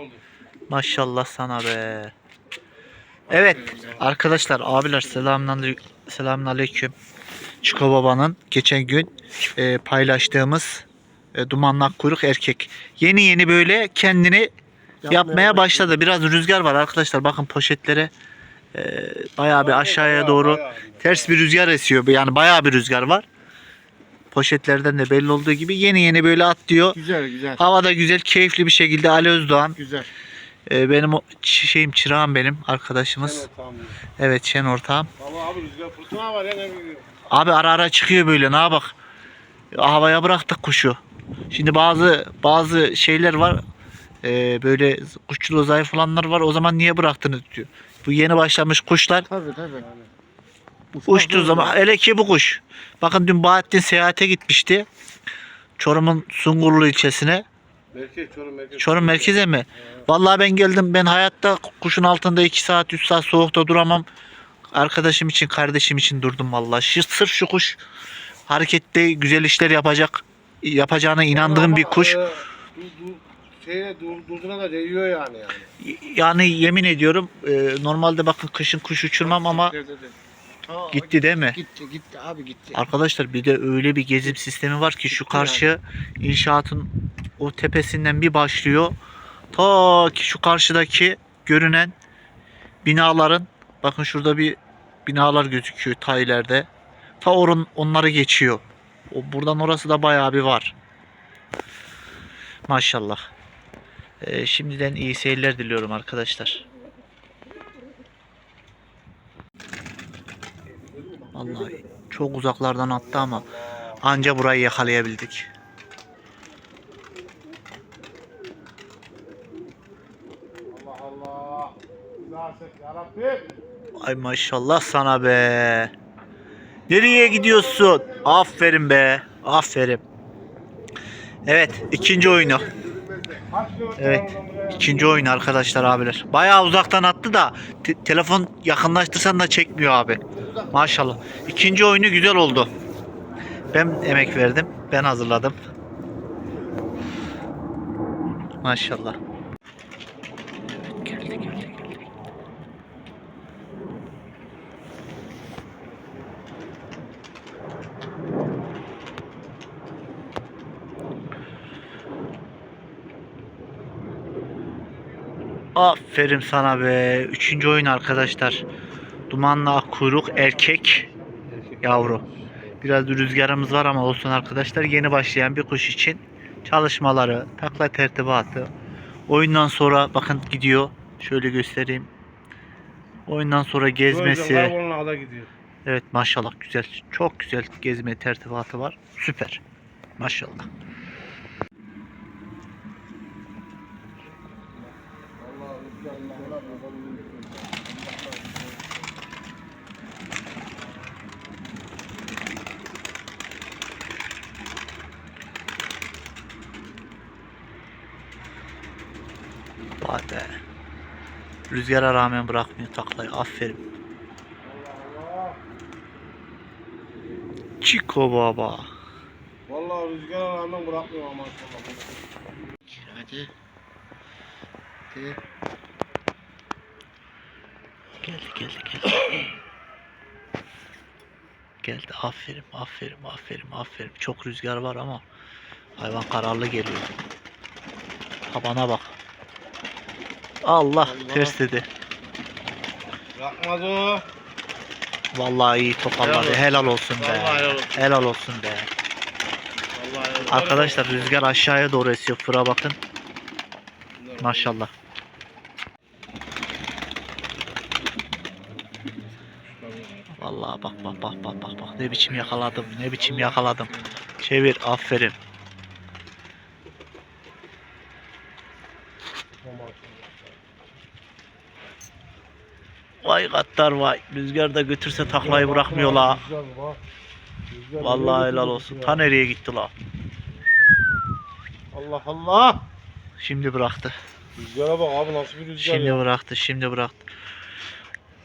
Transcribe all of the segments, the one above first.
oldu. Maşallah sana be. Evet arkadaşlar abiler selamünaleyküm. Selamünaleyküm. Çiko Baba'nın geçen gün e, paylaştığımız e, dumanlak kuyruk erkek. Yeni yeni böyle kendini yapmaya, başladı. Biraz rüzgar var arkadaşlar. Bakın poşetlere e, bayağı bir aşağıya doğru ters bir rüzgar esiyor. Yani bayağı bir rüzgar var. Poşetlerden de belli olduğu gibi yeni yeni böyle atlıyor. Güzel güzel. Havada güzel, keyifli bir şekilde Ali Özdoğan. Güzel. e, benim o şeyim çırağım benim arkadaşımız. Tamam. Evet Şen ortağım. Valla abi rüzgar fırtına var ya ne bileyim. Abi ara ara çıkıyor böyle ne bak. Havaya bıraktık kuşu. Şimdi bazı bazı şeyler var. e, böyle kuşçuluğu zayıf olanlar var. O zaman niye bıraktınız diyor. Bu yeni başlamış kuşlar Tabii tabii. Uçtuğu zaman hele ki bu kuş. Bakın dün Bahattin seyahate gitmişti. Çorum'un Sungurlu ilçesine. Merkez Çorum merkez. Çorum merkeze mi? Vallahi ben geldim. Ben hayatta kuşun altında 2 saat 3 saat soğukta duramam. Arkadaşım için, kardeşim için durdum vallahi. Şu, sırf şu kuş harekette güzel işler yapacak yapacağına inandığım bir kuş. Ee, du, du, şeye dur, durduğuna da değiyor yani yani. Yani yemin ediyorum e, normalde bakın kışın kuş uçurmam ama gitti değil mi? Gitti gitti abi gitti. Arkadaşlar bir de öyle bir gezim sistemi var ki şu karşı inşaatın o tepesinden bir başlıyor. Ta ki şu karşıdaki görünen binaların bakın şurada bir binalar gözüküyor ta ileride. Ta orun onları geçiyor. O buradan orası da bayağı bir var. Maşallah. Ee, şimdiden iyi seyirler diliyorum arkadaşlar. Vallahi çok uzaklardan attı ama anca burayı yakalayabildik. Ay maşallah sana be. Nereye gidiyorsun? Aferin be. Aferin. Evet ikinci oyunu. Evet. İkinci oyun arkadaşlar abiler. Bayağı uzaktan attı da te- telefon yakınlaştırsan da çekmiyor abi. Maşallah. İkinci oyunu güzel oldu. Ben emek verdim. Ben hazırladım. Maşallah. Evet, geldi geldi geldi. Aferin sana be. Üçüncü oyun arkadaşlar. Dumanlı kuyruk erkek yavru. Biraz rüzgarımız var ama olsun arkadaşlar. Yeni başlayan bir kuş için çalışmaları, takla tertibatı. Oyundan sonra bakın gidiyor. Şöyle göstereyim. Oyundan sonra gezmesi. Evet maşallah güzel. Çok güzel gezme tertibatı var. Süper. Maşallah. Vay be. Rüzgara rağmen bırakmıyor taklayı. Aferin. Chico baba. Vallahi rüzgara rağmen bırakmıyor ama. Hadi. Hadi. Geldi geldi geldi. geldi aferin aferin aferin aferin. Çok rüzgar var ama hayvan kararlı geliyor. Tabana bak. Allah, Allah. ters dedi. Bırakmaz o. Vallahi iyi toparladı. Helal olsun. Helal olsun be. Vallahi helal olsun. Helal olsun be. Vallahi helal. Arkadaşlar rüzgar aşağıya doğru esiyor. Fıra bakın. Maşallah. Vallahi bak bak bak bak bak bak ne biçim yakaladım ne biçim yakaladım. Çevir aferin. Vay gattar vay. Rüzgar da götürse taklayı bırakmıyor la. Rüzgar. Rüzgar Vallahi helal olsun. Ta nereye gitti la? Allah Allah. Şimdi bıraktı. Rüzgara bak abi nasıl bir rüzgar Şimdi ya. bıraktı. Şimdi bıraktı.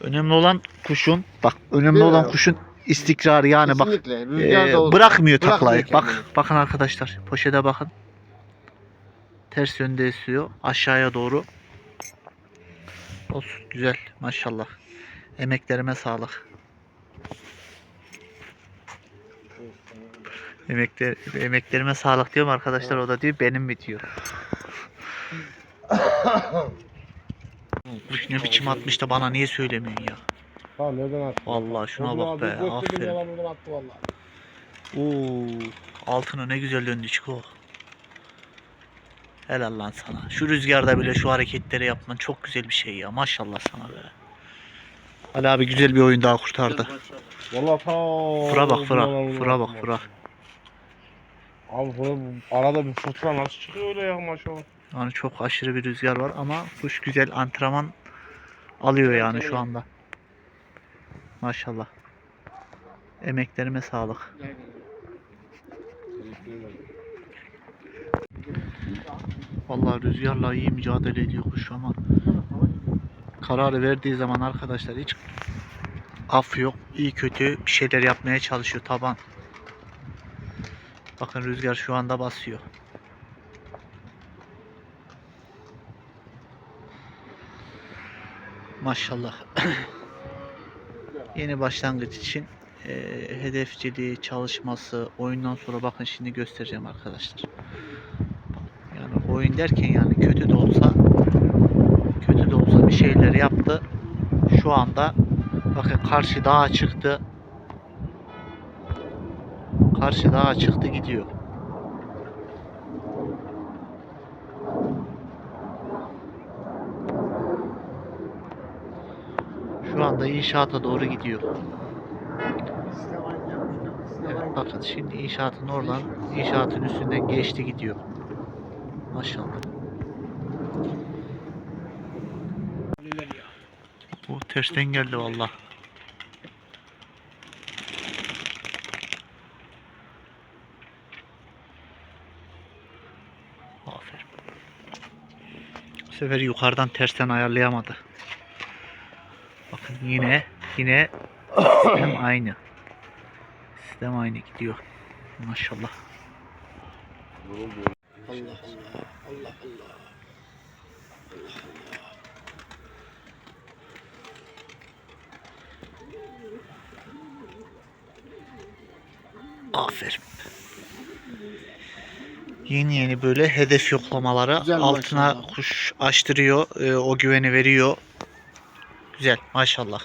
Önemli olan kuşun bak önemli Değil mi? olan kuşun istikrar yani bak. Rüzgar e, da olsun. bırakmıyor Bırakmıyor taklayı. Bak bakın arkadaşlar poşete bakın. Ters yönde esiyor aşağıya doğru. Olsun güzel maşallah. Emeklerime sağlık. Emekler, emeklerime sağlık diyorum arkadaşlar o da diyor benim mi diyor. Kuş ne biçim atmış da bana niye söylemiyorsun ya? Ha nereden attı? Vallahi şuna bak be aferin. Oo, altına ne güzel döndü Çiko. Helal lan sana. Şu rüzgarda bile şu hareketleri yapman çok güzel bir şey ya. Maşallah sana be. Ali abi güzel bir oyun daha kurtardı. Vallahi ta. Fıra bak fıra. Fıra bak fıra. Abi fıra arada bir fırtına nasıl çıkıyor öyle ya maşallah. Yani çok aşırı bir rüzgar var ama kuş güzel antrenman alıyor yani şu anda. Maşallah. Emeklerime sağlık. Vallahi rüzgarla iyi mücadele ediyor kuş ama kararı verdiği zaman arkadaşlar hiç af yok. İyi kötü bir şeyler yapmaya çalışıyor taban. Bakın rüzgar şu anda basıyor. Maşallah. Yeni başlangıç için eee, hedefçiliği, çalışması, oyundan sonra bakın şimdi göstereceğim arkadaşlar. Oyun derken yani kötü de olsa kötü de olsa bir şeyler yaptı. Şu anda bakın karşı dağa çıktı. Karşı dağa çıktı gidiyor. Şu anda inşaata doğru gidiyor. Evet bakın şimdi inşaatın oradan inşaatın üstünden geçti gidiyor. Maşallah. Bu tersten geldi valla. Aferin. Bu sefer yukarıdan tersten ayarlayamadı. Bakın yine yine sistem aynı. Sistem aynı gidiyor. Maşallah. Allah Allah. Allah Allah. Aferin. Yeni yeni böyle hedef yoklamaları Güzel altına maşallah. kuş açtırıyor. e, o güveni veriyor. Güzel maşallah.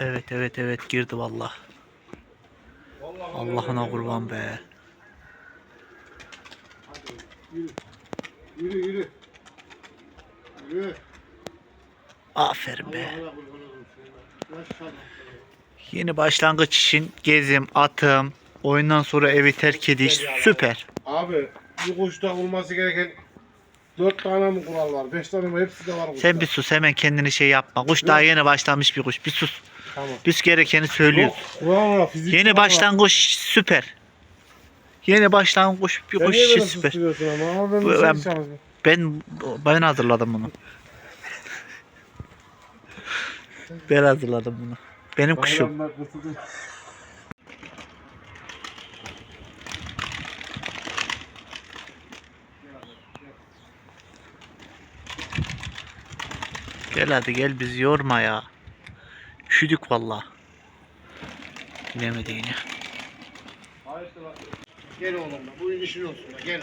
Evet evet evet girdi valla. Allah'ına kurban be. Yürü yürü. Yürü. Aferin be. Yeni başlangıç için gezim, atım, oyundan sonra evi terk ediş süper. Abi bir kuşta olması gereken dört tane mi kural var? Beş tane mi? Hepsi de var kuşta. Sen bir sus hemen kendini şey yapma. Kuş daha yeni başlamış bir kuş. Bir sus. Tamam. Biz gerekeni söylüyoruz. Fizik Yeni başlangıç süper. Yeni başlangıç bir kuş işi süper. ama? Ben ben-. Ben ben hazırladım bunu. Ben hazırladım bunu. Benim kuşum. Gel hadi gel bizi yorma ya. Üşüdük valla. Bilemedi yine. Gel oğlum da. Bugün işin olsun da. Gel.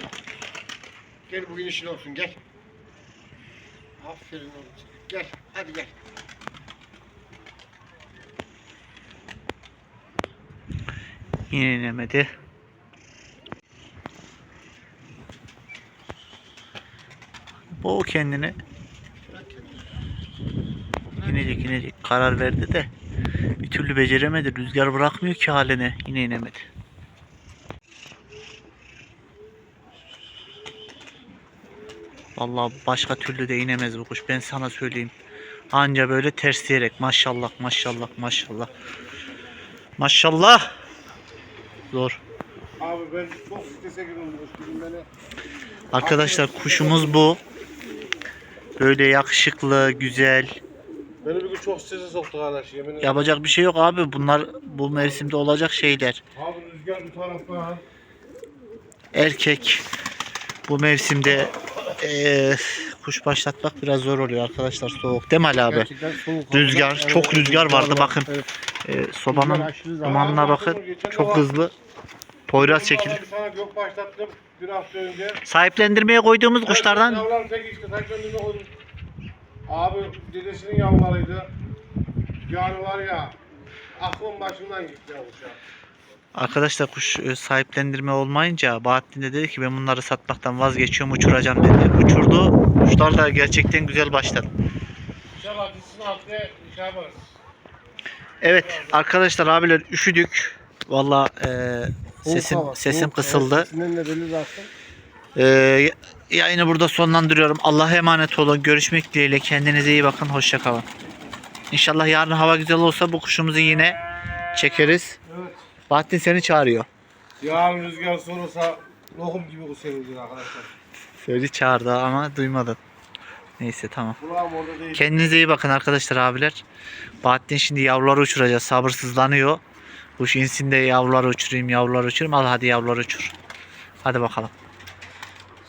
Gel bugün işin olsun. Gel. Aferin oğlum. Gel. Hadi gel. Yine inemedi. Bırak kendini. inecek inecek karar verdi de bir türlü beceremedi. Rüzgar bırakmıyor ki haline. Yine inemedi. Vallahi başka türlü de inemez bu kuş. Ben sana söyleyeyim. Anca böyle tersleyerek maşallah maşallah maşallah. Maşallah. Zor. Abi ben çok strese girdim beni Arkadaşlar kuşumuz bu. Böyle yakışıklı, güzel. Beni bir gün çok strese soktu kardeş yemin ederim. Yapacak bir şey yok abi. Bunlar bu mevsimde olacak şeyler. Abi rüzgar bir taraftan. Erkek bu mevsimde eee, kuş başlatmak biraz zor oluyor arkadaşlar soğuk. Değil mi Ali abi? Gerçekten soğuk. Rüzgar, Evet, çok rüzgar vardı, var. bakın. Evet. Eee, sobanın dumanına bakın. Çok hızlı. Poyraz çekil. Bir tane gök başlattım bir hafta önce. Sahiplendirmeye koyduğumuz kuşlardan Abi dedesinin yavrularıydı. Yani var ya aklım başımdan gitti ya kuşa. Arkadaşlar kuş e, sahiplendirme olmayınca Bahattin de dedi ki ben bunları satmaktan vazgeçiyorum uçuracağım dedi. Uçurdu. Kuşlar da gerçekten güzel başladı. İnşallah gitsin haftaya şey yaparız. Evet arkadaşlar abiler üşüdük. Valla e, sesim sesim kısıldı. Evet, Yayını burada sonlandırıyorum. Allah'a emanet olun. Görüşmek dileğiyle. Kendinize iyi bakın. Hoşça kalın. İnşallah yarın hava güzel olsa bu kuşumuzu yine çekeriz. Evet. Bahattin seni çağırıyor. Yarın rüzgar sorulsa lokum gibi kusuyoruz arkadaşlar. Seni çağırdı ama duymadın. Neyse tamam. Kulağım orada değil. Kendinize iyi bakın arkadaşlar abiler. Bahattin şimdi yavruları uçuracak. Sabırsızlanıyor. Kuş insin de yavruları uçurayım, yavruları uçurayım. Al hadi yavruları uçur. Hadi bakalım.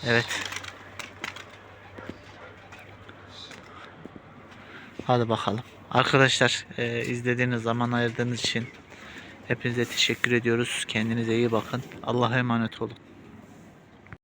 Evet. Hadi bakalım. Arkadaşlar e, izlediğiniz zaman ayırdığınız için hepinize teşekkür ediyoruz. Kendinize iyi bakın. Allah'a emanet olun.